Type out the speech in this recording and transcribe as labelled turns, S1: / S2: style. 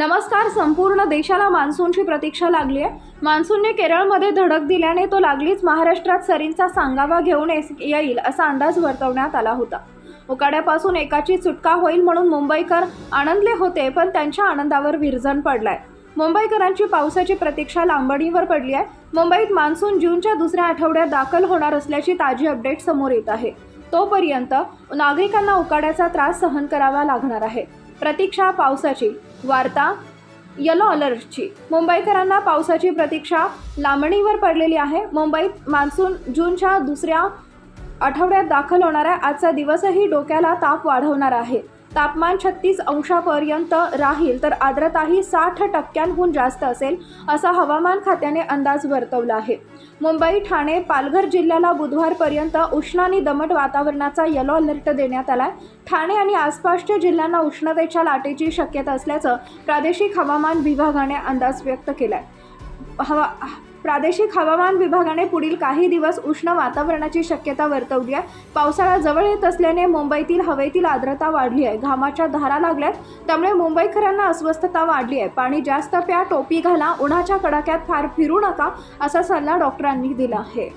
S1: नमस्कार संपूर्ण देशाला मान्सूनची प्रतीक्षा लागली आहे. मान्सूनने केरळमध्ये धडक दिल्याने तो लागलीच महाराष्ट्रात सरींचा सांगावा घेऊन येस- येईल असा अंदाज वर्तवण्यात आला होता. उकाड्यापासून एकाची सुटका होईल म्हणून मुंबईकर आनंदले होते पण त्यांच्या आनंदावर विरजण पडलाय. मुंबईकरांची पावसाची प्रतीक्षा लांबणीवर पडली आहे. मुंबईत मान्सून जूनच्या दुसऱ्या आठवड्यात दाखल होणार असल्याची ताजी अपडेट समोर येत आहे. तोपर्यंत नागरिकांना उकाड्याचा त्रास सहन करावा लागणार आहे. प्रतीक्षा पावसाची वार्ता येलो अलर्टची मुंबईकरांना पावसाची प्रतीक्षा लांबणीवर पडलेली आहे. मुंबईत मान्सून जूनच्या दुसऱ्या आठवड्यात दाखल होणाऱ्या आजचा दिवसही डोक्याला ताप वाढवणार आहे. तापमान छत्तीस अंशापर्यंत राहील तर आर्द्रताही साठ टक्क्यांहून जास्त असेल असा हवामान खात्याने अंदाज वर्तवला आहे. मुंबई ठाणे पालघर जिल्ह्याला बुधवारपर्यंत उष्ण आणि दमट वातावरणाचा येलो अलर्ट देण्यात आलाय. ठाणे आणि आसपासच्या जिल्ह्यांना उष्णतेच्या लाटेची शक्यता असल्याचं प्रादेशिक हवामान विभागाने अंदाज व्यक्त केलाय. हवा प्रादेशिक हवामान विभागाने पुढील काही दिवस उष्ण वातावरणाची शक्यता वर्तवली आहे. पावसाळा जवळ येत असल्याने मुंबईतील हवेतील आर्द्रता वाढली आहे. घामाच्या धारा लागल्यात त्यामुळे मुंबईकरांना अस्वस्थता वाढली आहे. पाणी जास्त प्या टोपी घाला उन्हाच्या कडाक्यात फार फिरू नका असा सल्ला डॉक्टरांनी दिला आहे.